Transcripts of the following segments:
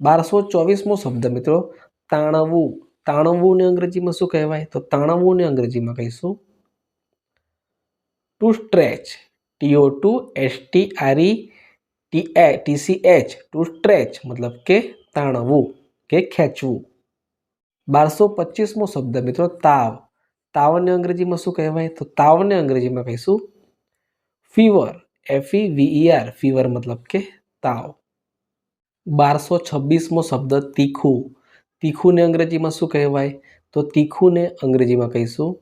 બારસો ચોવીસમો શબ્દ મિત્રો તાણવું તાણવુંને અંગ્રેજીમાં શું કહેવાય તો તાણવુંને અંગ્રેજીમાં કહીશું to stretch T O to S T R E T A T C H to stretch મતલબ કે તાણવું કે ખેંચવું બારસો પચીસમો શબ્દ મિત્રો તાવ તાવને અંગ્રેજીમાં શું કહેવાય તો તાવને અંગ્રેજીમાં કહીશું fever F E V E R fever મતલબ કે તાવ બારસો છવ્વીસમો શબ્દ તીખું. તીખુંને અંગ્રેજીમાં શું કહેવાય? તો તીખુંને અંગ્રેજીમાં કહીશું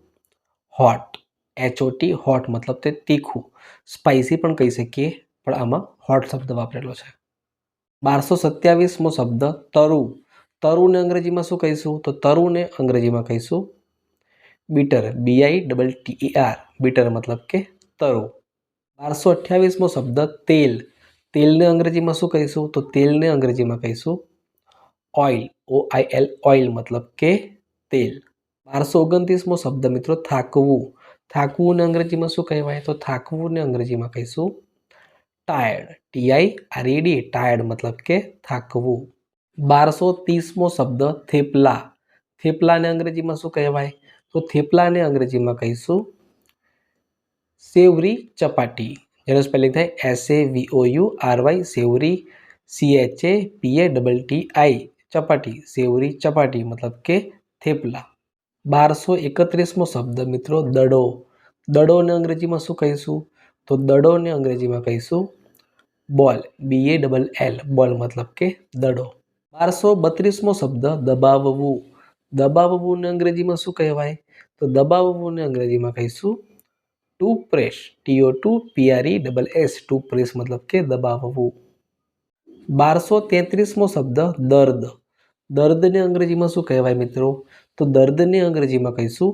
હોટ એચઓટી હોટ મતલબ તે તીખું. સ્પાઇસી પણ કહી શકીએ, પણ આમાં હોટ શબ્દ વાપરેલો છે. બારસો સત્યાવીસમો શબ્દ તરુ. તરુને અંગ્રેજીમાં શું કહીશું? તો તરુને અંગ્રેજીમાં કહીશું bitter B I double T E R R bitter મતલબ કે તરુ. બારસો અઠ્યાવીસમો શબ્દ તેલ. તેલને અંગ્રેજીમાં શું કહીશું? તો તેલને અંગ્રેજીમાં કહીશું oil O I L oil મતલબ કે તેલ. બારસો ઓગણત્રીસમો શબ્દ મિત્રો, થાકવું. થાકવુંને અંગ્રેજીમાં શું કહેવાય? તો થાકવુંને અંગ્રેજીમાં કહીશું tired T I R R E D tired મતલબ કે થાકવું. બારસો ત્રીસમો શબ્દ, થેપલા. થેપલાને અંગ્રેજીમાં શું કહેવાય? તો થેપલાને અંગ્રેજીમાં કહીશું સેવરી ચપાટી. જેનું સ્પેલિંગ થાય S A V O U R Y savoury C H A P A double T I chapati savoury chapati મતલબ કે થેપલા બારસો એકત્રીસમો શબ્દ મિત્રો દડો દડોને અંગ્રેજીમાં શું કહીશું તો દડોને અંગ્રેજીમાં કહીશું બોલ બી એ ડબલ એલ બોલ મતલબ કે દડો બારસો બત્રીસમો શબ્દ દબાવવું દબાવવુંને અંગ્રેજીમાં શું કહેવાય તો દબાવવુંને અંગ્રેજીમાં કહીશું to press T O to P R E double S to press મતલબ કે દબાવવું બારસો તેત્રીસમો શબ્દ દર્દ દર્દને અંગ્રેજીમાં શું કહેવાય મિત્રો તો દર્દને અંગ્રેજીમાં કહીશું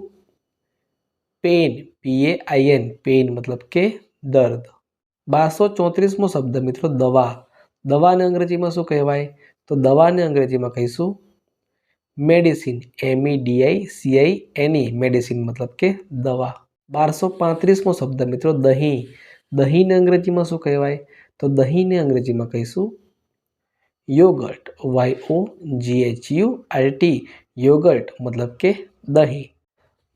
pain P A I N pain મતલબ કે દર્દ બારસો ચોત્રીસમો શબ્દ મિત્રો દવા દવાને અંગ્રેજીમાં શું કહેવાય તો દવાને અંગ્રેજીમાં કહીશું medicine M E D I C I N E medicine મતલબ કે દવા બારસો પાંત્રીસમો શબ્દ મિત્રો દહીં દહીંને અંગ્રેજીમાં શું કહેવાય તો દહીંને અંગ્રેજીમાં કહીશું yoghurt Y O G H U R T yoghurt મતલબ કે દહીં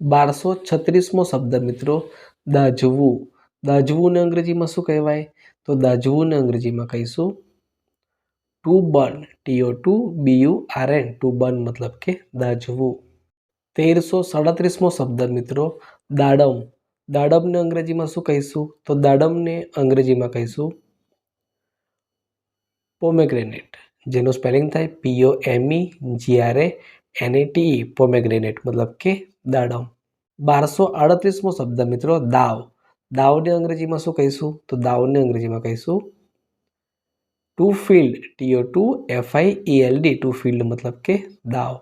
બારસો છત્રીસમો શબ્દ મિત્રો દાજવું દાજવુંને અંગ્રેજીમાં શું કહેવાય તો દાજવુંને અંગ્રેજીમાં કહીશું to burn T O to B U R N to burn મતલબ કે દાજવું તેરસો સાડત્રીસમો શબ્દ મિત્રો દાડમ દાડમને અંગ્રેજીમાં શું કહીશું તો દાડમને અંગ્રેજીમાં કહીશું પોમેગ્રેનેટ જેનું સ્પેલિંગ થાય પીઓ એમઈ જીઆરએ એને ટી પોમેગ્રેનેટ મતલબ કે દાડમ બારસો આડત્રીસમો શબ્દ મિત્રો દાવ દાવને અંગ્રેજીમાં શું કહીશું તો દાવને અંગ્રેજીમાં કહીશું to field T O to F I E L D to field મતલબ કે દાવ